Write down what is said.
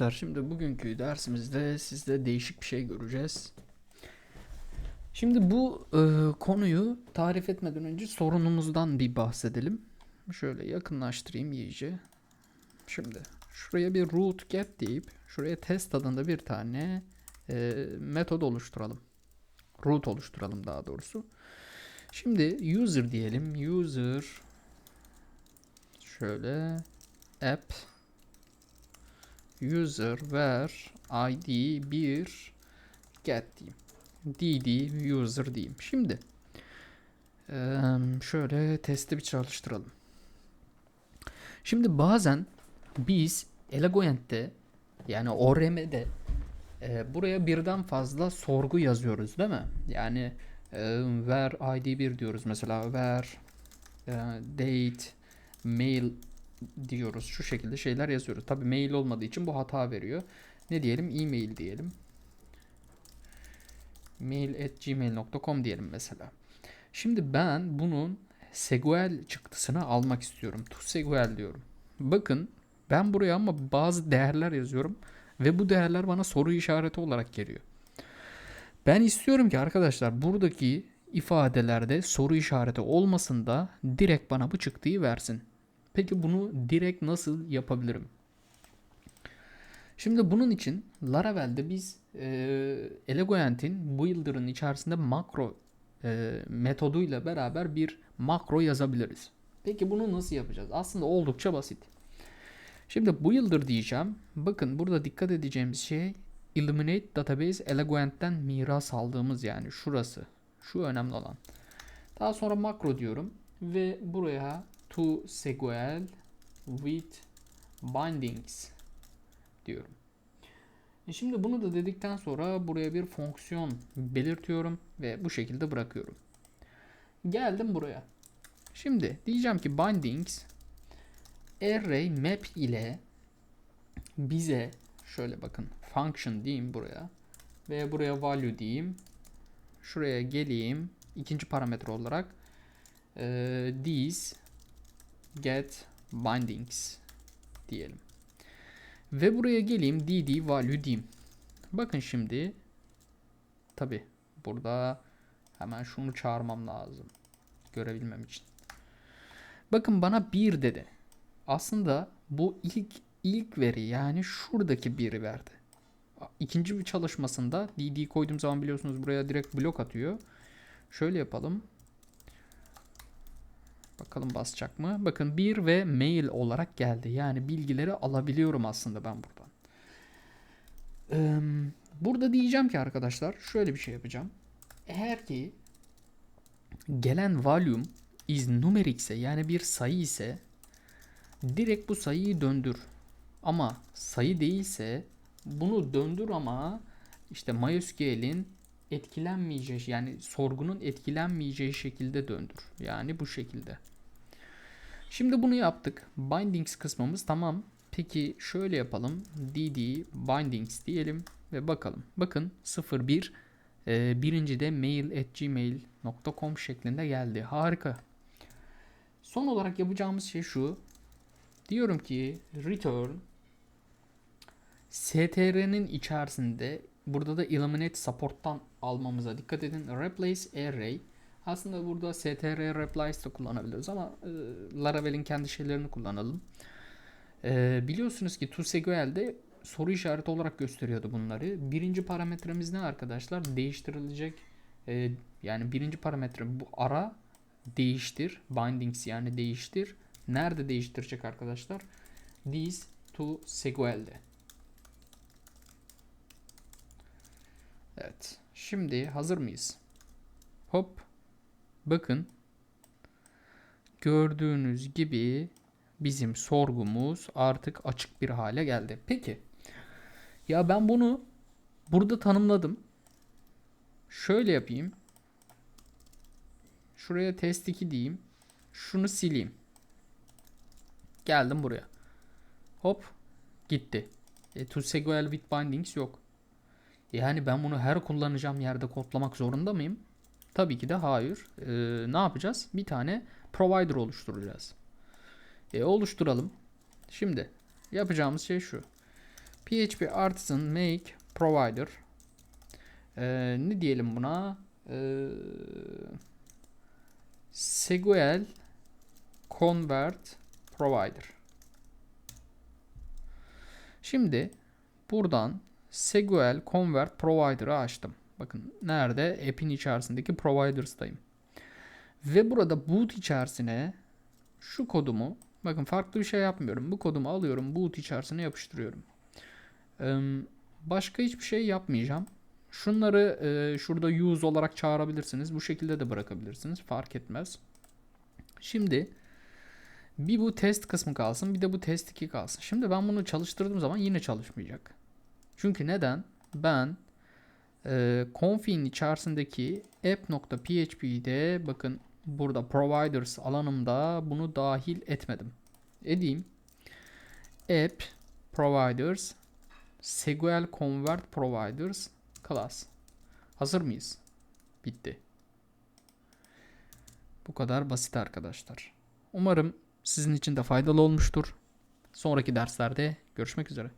Arkadaşlar şimdi bugünkü dersimizde sizde değişik bir şey göreceğiz. Şimdi bu e, konuyu tarif etmeden önce sorunumuzdan bir bahsedelim. Şöyle yakınlaştırayım iyice. Şimdi şuraya bir root get deyip şuraya test adında bir tane e, metod oluşturalım. Root oluşturalım daha doğrusu. Şimdi user diyelim. User şöyle app user ver id 1 get diyeyim. dd user diyeyim. Şimdi şöyle testi bir çalıştıralım. Şimdi bazen biz Elegoent'te yani ORM'de e, buraya birden fazla sorgu yazıyoruz değil mi? Yani e, ver id1 diyoruz mesela ver e, date mail diyoruz. Şu şekilde şeyler yazıyoruz. Tabi mail olmadığı için bu hata veriyor. Ne diyelim? E-mail diyelim. mail at gmail.com diyelim mesela. Şimdi ben bunun SQL çıktısını almak istiyorum. To SQL diyorum. Bakın ben buraya ama bazı değerler yazıyorum ve bu değerler bana soru işareti olarak geliyor. Ben istiyorum ki arkadaşlar buradaki ifadelerde soru işareti olmasın da direkt bana bu çıktıyı versin. Peki bunu direkt nasıl yapabilirim? Şimdi bunun için Laravel'de biz e, Elegoent'in builder'ın içerisinde makro e, metoduyla beraber bir makro yazabiliriz. Peki bunu nasıl yapacağız? Aslında oldukça basit. Şimdi builder diyeceğim. Bakın burada dikkat edeceğimiz şey Illuminate Database Elegoent'ten miras aldığımız yani şurası. Şu önemli olan. Daha sonra makro diyorum ve buraya to SQL with bindings diyorum. E şimdi bunu da dedikten sonra buraya bir fonksiyon belirtiyorum ve bu şekilde bırakıyorum. Geldim buraya. Şimdi diyeceğim ki bindings array map ile bize şöyle bakın function diyeyim buraya ve buraya value diyeyim. Şuraya geleyim ikinci parametre olarak e, these get bindings diyelim. Ve buraya geleyim dd value diyeyim. Bakın şimdi tabi burada hemen şunu çağırmam lazım. Görebilmem için. Bakın bana 1 dedi. Aslında bu ilk ilk veri yani şuradaki biri verdi. İkinci bir çalışmasında dd koyduğum zaman biliyorsunuz buraya direkt blok atıyor. Şöyle yapalım. Bakalım basacak mı? Bakın bir ve mail olarak geldi. Yani bilgileri alabiliyorum aslında ben buradan. Burada diyeceğim ki arkadaşlar şöyle bir şey yapacağım. Eğer ki gelen volume is numeric ise yani bir sayı ise direkt bu sayıyı döndür. Ama sayı değilse bunu döndür ama işte MySQL'in etkilenmeyeceği yani sorgunun etkilenmeyeceği şekilde döndür. Yani bu şekilde. Şimdi bunu yaptık. Bindings kısmımız tamam. Peki şöyle yapalım. dd bindings diyelim ve bakalım. Bakın 01 e, birinci de mail at gmail.com şeklinde geldi. Harika. Son olarak yapacağımız şey şu. Diyorum ki return str'nin içerisinde burada da Illuminate Support'tan almamıza dikkat edin. Replace array. Aslında burada str replace de kullanabiliriz ama e, Laravel'in kendi şeylerini kullanalım. E, biliyorsunuz ki ToSQL'de soru işareti olarak gösteriyordu bunları. Birinci parametremiz ne arkadaşlar? Değiştirilecek e, yani birinci parametre bu ara değiştir. Bindings yani değiştir. Nerede değiştirecek arkadaşlar? This to SQL'de. Evet. Şimdi hazır mıyız? Hop. Bakın. Gördüğünüz gibi bizim sorgumuz artık açık bir hale geldi. Peki. Ya ben bunu burada tanımladım. Şöyle yapayım. Şuraya test 2 diyeyim. Şunu sileyim. Geldim buraya. Hop. Gitti. E, to SQL with bindings yok. Yani ben bunu her kullanacağım yerde kodlamak zorunda mıyım? Tabii ki de hayır. Ee, ne yapacağız? Bir tane provider oluşturacağız. E, oluşturalım. Şimdi yapacağımız şey şu. PHP Artisan Make Provider. Ee, ne diyelim buna? Ee, SQL Convert Provider. Şimdi buradan SQL Convert Provider'ı açtım. Bakın nerede? App'in içerisindeki Providers'tayım. Ve burada boot içerisine şu kodumu bakın farklı bir şey yapmıyorum. Bu kodumu alıyorum boot içerisine yapıştırıyorum. Başka hiçbir şey yapmayacağım. Şunları şurada use olarak çağırabilirsiniz. Bu şekilde de bırakabilirsiniz. Fark etmez. Şimdi bir bu test kısmı kalsın. Bir de bu test 2 kalsın. Şimdi ben bunu çalıştırdığım zaman yine çalışmayacak. Çünkü neden? Ben e, config'in içerisindeki app.php'de bakın burada providers alanımda bunu dahil etmedim. Edeyim. App providers SQL convert providers class. Hazır mıyız? Bitti. Bu kadar basit arkadaşlar. Umarım sizin için de faydalı olmuştur. Sonraki derslerde görüşmek üzere.